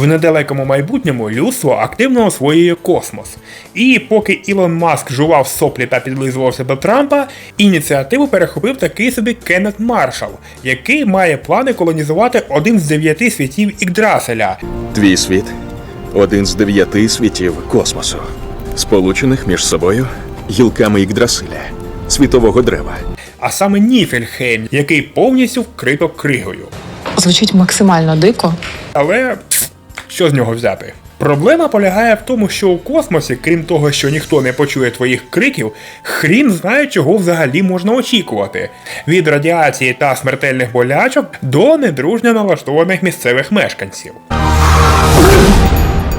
В недалекому майбутньому людство активно освоює космос. І поки Ілон Маск жував соплі та підлизувався до Трампа, ініціативу перехопив такий собі Кеннет Маршал, який має плани колонізувати один з дев'яти світів Ігдраселя. Твій світ один з дев'яти світів космосу, сполучених між собою гілками Ігдрасиля, світового дерева. а саме Ніфельхейм, який повністю вкрито кригою. Звучить максимально дико. Але що з нього взяти? Проблема полягає в тому, що у космосі, крім того, що ніхто не почує твоїх криків, хрін знає, чого взагалі можна очікувати: від радіації та смертельних болячок до недружньо налаштованих місцевих мешканців.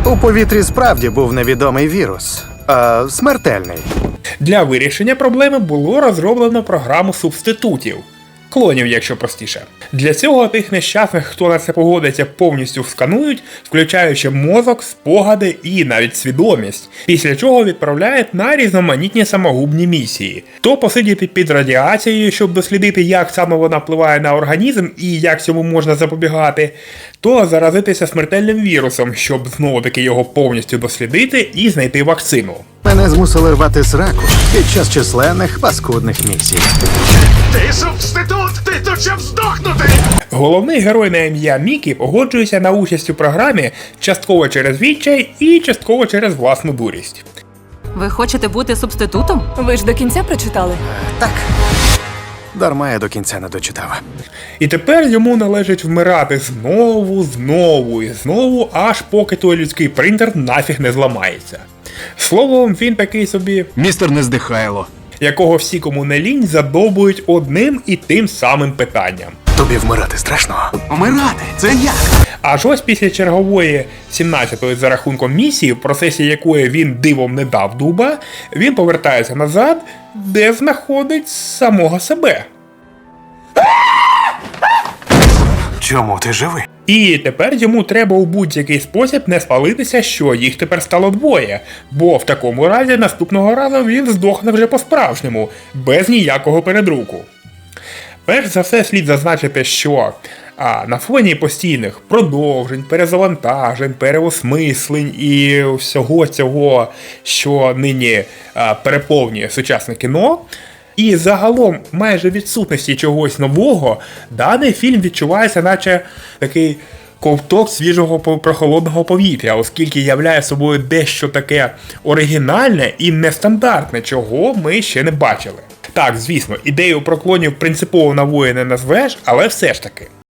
У повітрі справді був невідомий вірус. А, смертельний. Для вирішення проблеми було розроблено програму субститутів. Клонів, якщо простіше. Для цього тих нещасних, хто на це погодиться, повністю сканують, включаючи мозок, спогади і навіть свідомість, після чого відправляють на різноманітні самогубні місії. То посидіти під радіацією, щоб дослідити, як саме вона впливає на організм і як цьому можна запобігати, то заразитися смертельним вірусом, щоб знову таки його повністю дослідити і знайти вакцину. Мене змусили рвати сраку під час численних паскудних місій. Ти субститут! Ти тут щоб здохнути! Головний герой на ім'я Мікі погоджується на участь у програмі частково через відчай і частково через власну дурість. Ви хочете бути субститутом? Ви ж до кінця прочитали? Так. Дарма я до кінця не дочитав. І тепер йому належить вмирати знову, знову і знову, аж поки той людський принтер нафіг не зламається. Словом, він такий собі, Містер Нездихайло. якого всі кому не лінь задовбують одним і тим самим питанням. Тобі вмирати страшно. Помирати? Це як? Аж ось після чергової 17-ї за рахунком місії, в процесі якої він дивом не дав дуба, він повертається назад, де знаходить самого себе. Чому ти живий? І тепер йому треба у будь-який спосіб не спалитися, що їх тепер стало двоє, бо в такому разі наступного разу він здохне вже по-справжньому, без ніякого передруку. Перш за все слід зазначити, що а, на фоні постійних продовжень, перезавантажень, переосмислень і всього цього, що нині а, переповнює сучасне кіно, і загалом майже відсутності чогось нового, даний фільм відчувається, наче такий ковток свіжого прохолодного повітря, оскільки являє собою дещо таке оригінальне і нестандартне, чого ми ще не бачили. Так, звісно, ідею про клонів принципово новою не назвеш, але все ж таки.